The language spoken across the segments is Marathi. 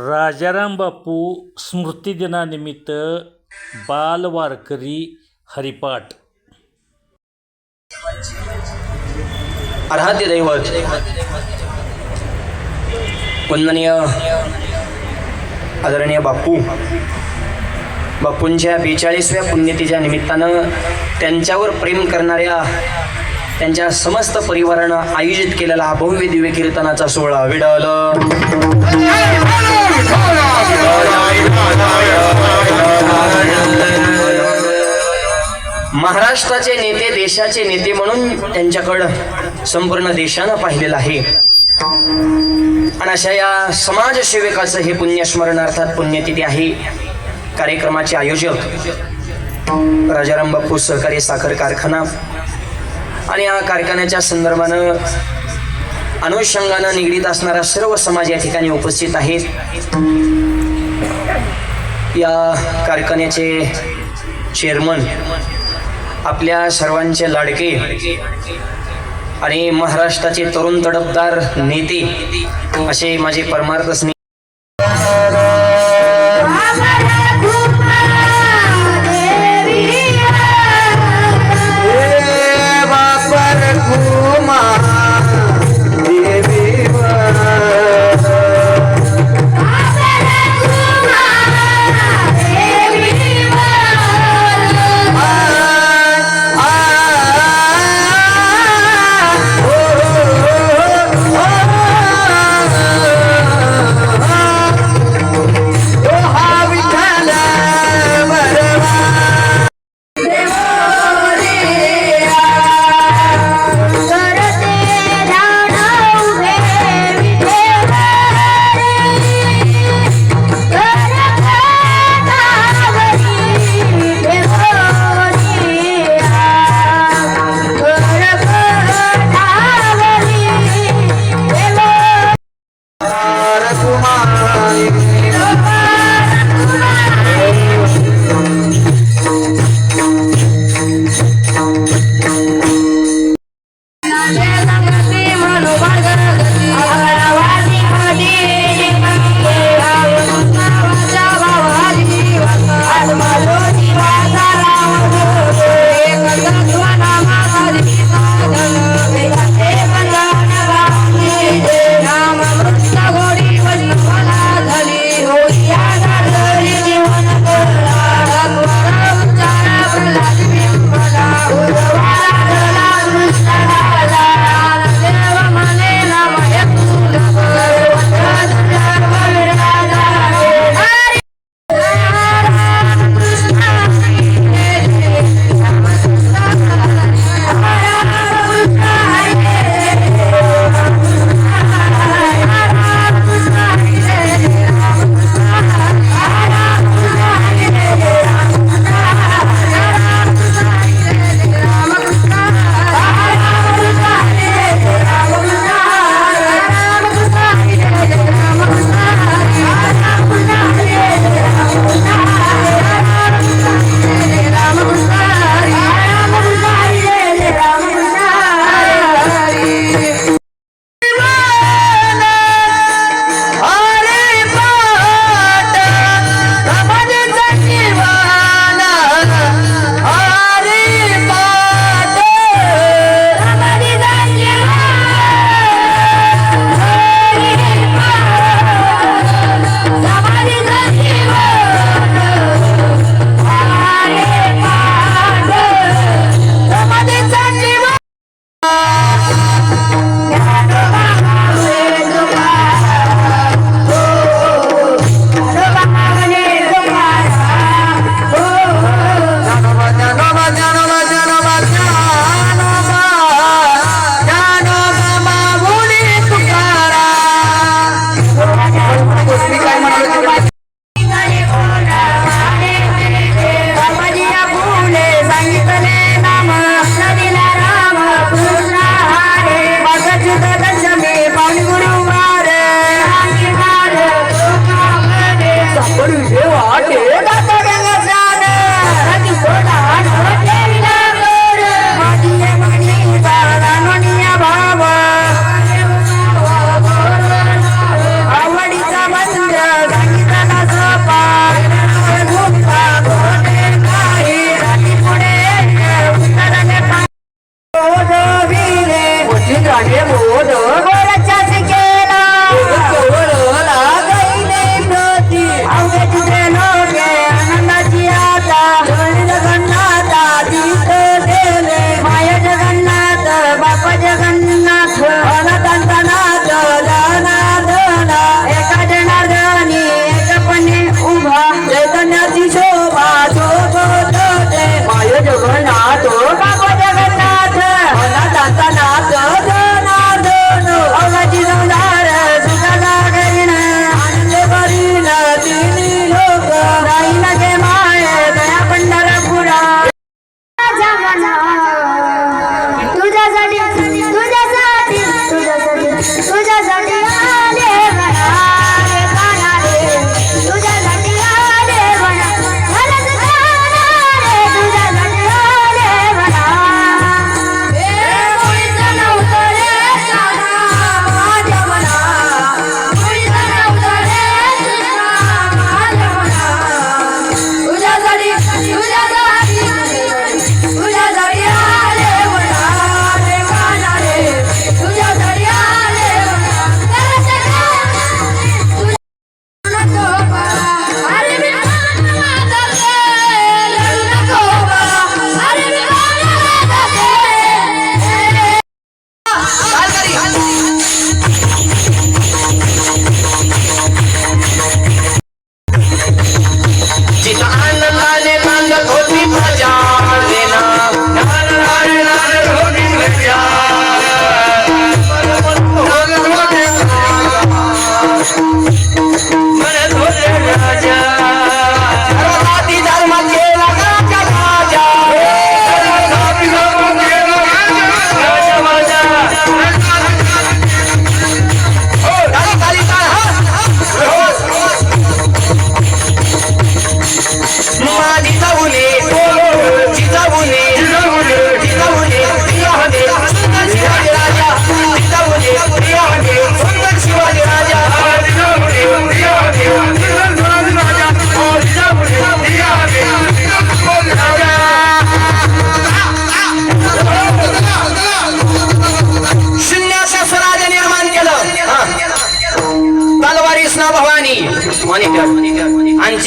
राजाराम बापू स्मृतिदिनानिमित्त बालवारकरी हरिपाठ. आराध्य दैवत. वंदनीय आदरणीय बापू. बापूंच्या बेचाळीसव्या पुण्यतिथीच्या निमित्तानं त्यांच्यावर प्रेम करणाऱ्या त्यांच्या समस्त परिवारानं आयोजित केलेला हा भव्य दिव्य कीर्तनाचा सोहळा विडल महाराष्ट्राचे नेते देशाचे नेते म्हणून त्यांच्याकडं संपूर्ण देशानं पाहिलेलं आहे. आणि अशा या समाजसेवकाचं हे पुण्यस्मरण अर्थात पुण्यतिथी आहे. कार्यक्रमाचे आयोजक राजाराम बापू सहकारी साखर कारखाना आणि या कारखान्याच्या संदर्भानं अनुषंगानं निगडीत असणारा सर्व समाज या ठिकाणी उपस्थित आहेत. या कारखान्याचे चेअरमन आपल्या सर्वांचे लाडके आणि महाराष्ट्राचे तरुण तडफदार नेते असे माझे परमार्थ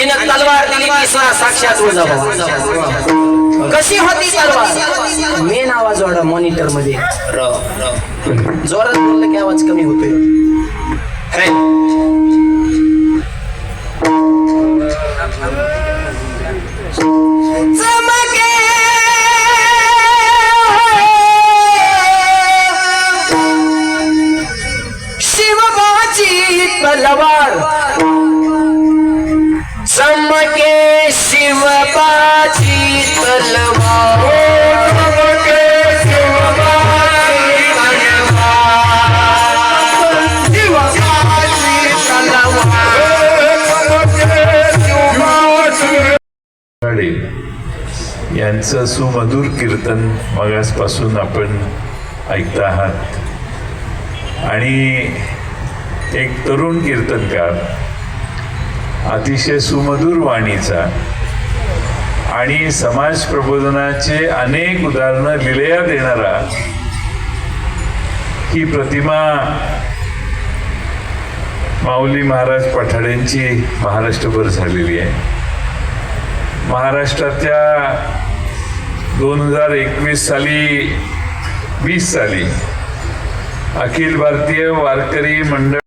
जिनं तलवार दिली तिसरा साक्षात तुळजाभवानी. कशी होती तलवार मेन आवाज वाढा मॉनिटरमध्ये जोरात बोललं की आवाज कमी होतोय है. यांचं सुमधुर कीर्तन मगासपासून आपण ऐकता आहात. आणि एक तरुण कीर्तनकार अतिशय सुमधुर वाणीचा आणि समाज प्रबोधनाचे अनेक उदाहरणं लिलया देणारा ही प्रतिमा माऊली महाराज पठाड्यांची महाराष्ट्रभर झालेली आहे. महाराष्ट्रातल्या दोन हजार एकवीस साली वीस साली अखिल भारतीय वारकरी मंडळ